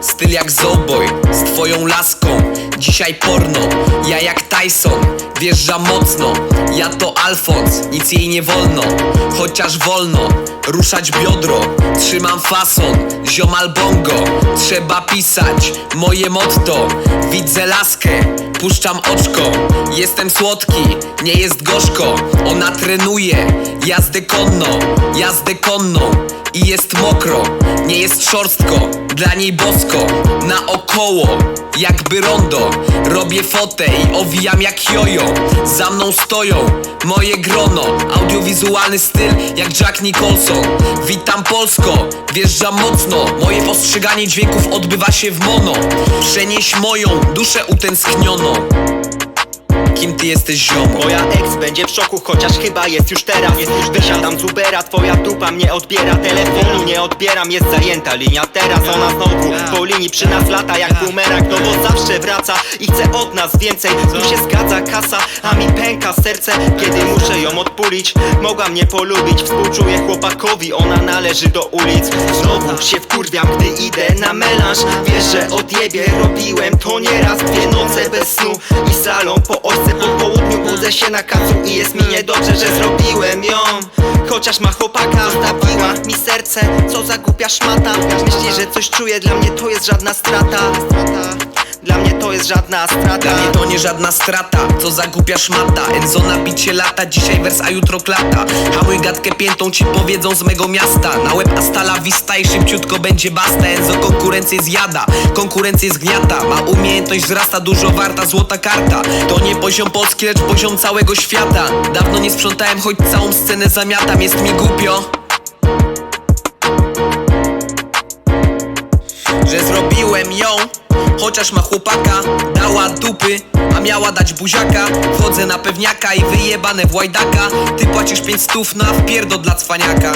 styl jak Zoboj Z twoją laską, dzisiaj porno Ja jak Tyson, wjeżdżam mocno. Ja to Alfons, nic jej nie wolno. Chociaż wolno, ruszać biodro Trzymam fason, ziomal bongo. Trzeba pisać, moje motto Widzę laskę, puszczam oczko. Jestem słodki, nie jest gorzko Ona trenuje, jazdę konno Jazdę konną i jest mokro. Nie jest szorstko, dla niej bosko. Naokoło, jakby rondo. Robię fotę i owijam jak jojo. Za mną stoją moje grono. Audiowizualny styl jak Jack Nicholson. Witam Polsko, wjeżdżam mocno. Moje postrzeganie dźwięków odbywa się w mono. Przenieś moją duszę utęskniono. Kim ty jesteś ziomo? Moja ex będzie w szoku, chociaż chyba jest już teraz. Jest już wysiadam z Ubera, twoja dupa mnie odbiera. Telefonu nie odbieram, jest zajęta linia teraz. Ona znowu po linii przy nas lata jak bumerang No bo zawsze wraca i chce od nas więcej. Tu się zgadza kasa, a mi pęka serce Kiedy muszę ją odpulić, mogła mnie polubić Współczuję chłopakowi, ona należy do ulic. Znowu się wkurwiam, gdy idę na melanż. Wiesz, że odjebie, robiłem to nieraz. Dwie noce bez snu i salon po ojce Po południu budzę się na kacu i jest mi niedobrze, że zrobiłem ją. Chociaż ma chłopaka, zostawiła mi serce Co za głupia szmata. Myśli, że coś czuje, dla mnie to jest żadna strata Dla mnie to jest żadna strata. Dla mnie to nie żadna strata, co za głupia szmata. Enzo na bicie lata, dzisiaj wers, a jutro klata. Hamuj gadkę piętą, ci powiedzą z mego miasta. Na łeb Astala Vista i szybciutko będzie basta. Enzo konkurencję zjada, konkurencję zgniata. Ma umiejętność wzrasta, dużo warta złota karta. To nie poziom Polski, lecz poziom całego świata. Dawno nie sprzątałem, choć całą scenę zamiatam. Jest mi głupio. Że zrobiłem ją Chociaż ma chłopaka, dała dupy A miała dać buziaka. Wchodzę na pewniaka i wyjebane w łajdaka. Ty płacisz pięć stów na wpierdol dla cwaniaka